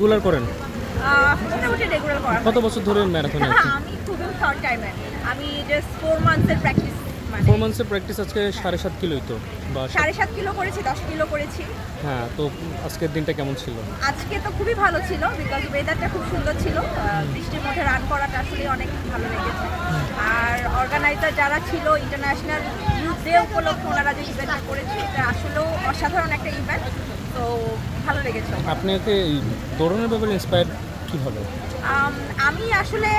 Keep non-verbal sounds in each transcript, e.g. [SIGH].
Regular করেন? কত বছর ধরে ম্যারাথনে [LAUGHS] আছেন? আমি খুবই শর্ট টাইমে আমি জাস্ট ফোর মান্থসের প্র্যাকটিস মানে ফোর মান্থসের প্র্যাকটিস আজকে সাড়ে সাত কিলোই তো বা সাত- সাড়ে সাত কিলো করেছি দশ কিলো করেছি। হ্যাঁ তো আজকের দিনটা কেমন ছিল? আজকে তো খুবই ভালো ছিল বিকজ ওয়েদারটা খুব সুন্দর ছিল। বৃষ্টির মধ্যে রান করাটা আসলে অনেক ভালো লেগেছে। আর অর্গানাইজার যারা ছিল ইন্টারন্যাশনাল ইউথ ডে উপলক্ষে ওনারা যে ইভেন্টটা করেছে এটা আসলেও অসাধারণ একটা ইভেন্ট তো ভালো লেগেছে। আপনাকে এই দৌড়ানোর ব্যাপারে ইন্সপায়ার কীভাবে আম, আমি আসলে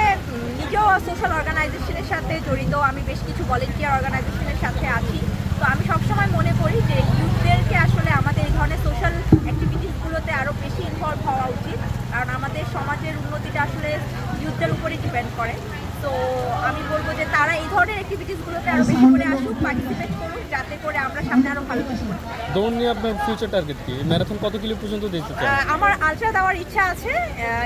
নিজেও সোশ্যাল অর্গানাইজেশনের সাথে জড়িত আমি বেশ কিছু ভলেন্টিয়ার অর্গানাইজেশনের সাথে আছি। তো আমি সবসময় মনে করি যে ইউথদেরকে আসলে আমাদের এই ধরনের সোশ্যাল অ্যাক্টিভিটিসগুলোতে আরও বেশি ইনভলভ হওয়া উচিত কারণ আমাদের সমাজের উন্নতিটা আসলে ইউথদের উপরে ডিপেন্ড করে। তো আমি বলব যে তারা এই ধরনের অ্যাক্টিভিটিসগুলোতে আরও বেশি করে আসুক পার্টিসিপেট করুক যাতে করে আমরা সামনে আরও ভালো কিছু। দৌড় নিয়ে আপনার ফিউচার টার্গেট কি? ম্যারাথন কত কিলো পর্যন্ত দিতে চান? আমার আলট্রা দেওয়ার ইচ্ছা আছে।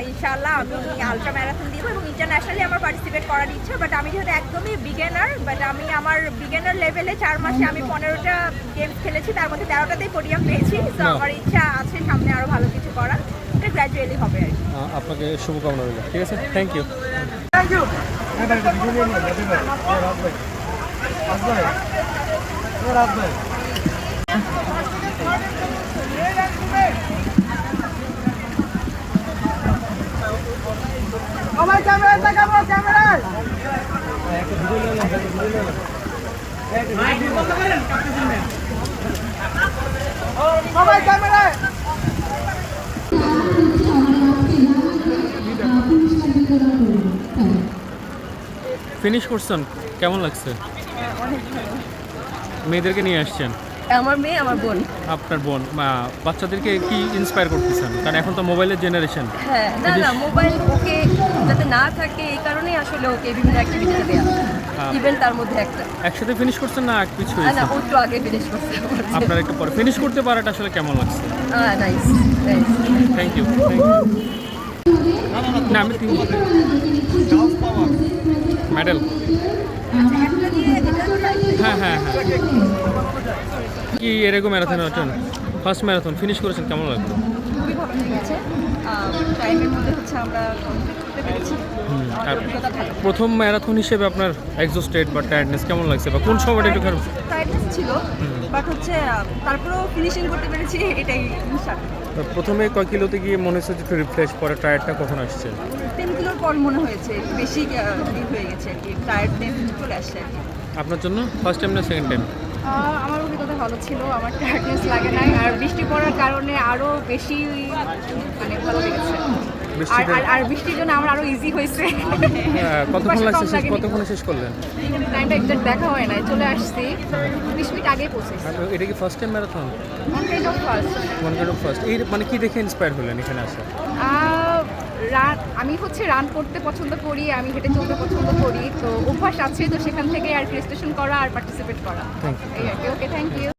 ইনশাআল্লাহ আমি আলট্রা ম্যারাথন দিব এবং ইন্টারন্যাশনালি আমার পার্টিসিপেট করার ইচ্ছা বাট আমি যেহেতু একদমই বিগিনার বাট আমি আমার বিগিনার লেভেলে চার মাসে আমি পনেরোটা গেমস খেলেছি তার মধ্যে তেরোটাতেই পোডিয়াম পেয়েছি। তো আমার ইচ্ছা আছে সামনে আরও ভালো কিছু করার। এটা গ্র্যাজুয়ালি হবে আর কি। আহ, আপনাকে শুভকামনা রইল। ঠিক আছে? থ্যাংক ইউ থ্যাংক ইউ আমার ক্যামেরা তাকাবো ক্যামেরায় সবাই ক্যামেরায় ফিনিশ করছেন? কেমন লাগছে? মেয়েদেরকে নিয়ে আসছেন? আমার মেয়ে আমার বোন। আপনার বোন। বাচ্চাদেরকে কি ইন্সপায়ার করতেছেন? কারণ এখন তো মোবাইলের জেনারেশন হ্যাঁ না না মোবাইল ওকে যাতে না থাকে এই কারণেই আসলে ওকে বিভিন্ন অ্যাক্টিভিটিতে দেওয়া ইভেন তার মধ্যে একটা। একসাথে ফিনিশ করছেন না আর কিছু না ও একটু আগে ফিনিশ করছে। আপনার একটু পরে। ফিনিশ করতে পারাটা আসলে কেমন লাগছে? নাইস নাইস থ্যাংক ইউ না আমি তিন মেডেল? হ্যাঁ হ্যাঁ হ্যাঁ। কি এরকম ম্যারাথন অর্জন ফার্স্ট ম্যারাথন ফিনিশ করেছেন কেমন লাগল? খুবই ভালো লেগেছে। টাইমের মধ্যে হচ্ছে আমরা complete করতে পেরেছি। হুম, আর প্রথম ম্যারাথন হিসেবে আপনার এক্সোস্টেড বা টায়ার্ডনেস কেমন লাগছে? বা কোন সময়টা একটু খারাপ? ছিল। বাট হচ্ছে তারপরেও ফিনিশিং করতে পেরেছি এটাই প্রথমে কয় কিলোতে গিয়ে মনে হচ্ছে একটু রিফ্রেশ পরে টায়ারটা কখন আসছে? টেন কিলোর পর মনে হয়েছে বেশি হয়ে গেছে আর কি টায়ার্ডনেস চলে আসছে আর কি। আপনার জন্য? ফার্স্ট টাইম না সেকেন্ড টাইম আমার অভিজ্ঞতা ভালো ছিল আমার টায়ার্ডনেস লাগে নাই আর বৃষ্টি পড়ার কারণে আরও বেশি মানে ভালো লেগেছে। আর বৃষ্টির জন্য আমার আরও ইজি হয়েছে। হ্যাঁ, কতক্ষণ লাগছে শেষ লাগেনি। শেষ করলেন? টাইমটা এক্সাক্ট দেখা হয় চলে আসছি। বিশ মিনিট আগেই পৌঁছেছি। এটা কি first time marathon on kind of first one kind of first এই মানে কি দেখে ইন্সপায়ার হলেন এখানে আসা রান আমি হচ্ছে রান করতে পছন্দ করি আমি হেঁটে চলতে পছন্দ করি। তো অভ্যাস আছে তো সেখান থেকে আর রেজিস্ট্রেশন করা আর পার্টিসিপেট করা. এই ওকে থ্যাংক ইউ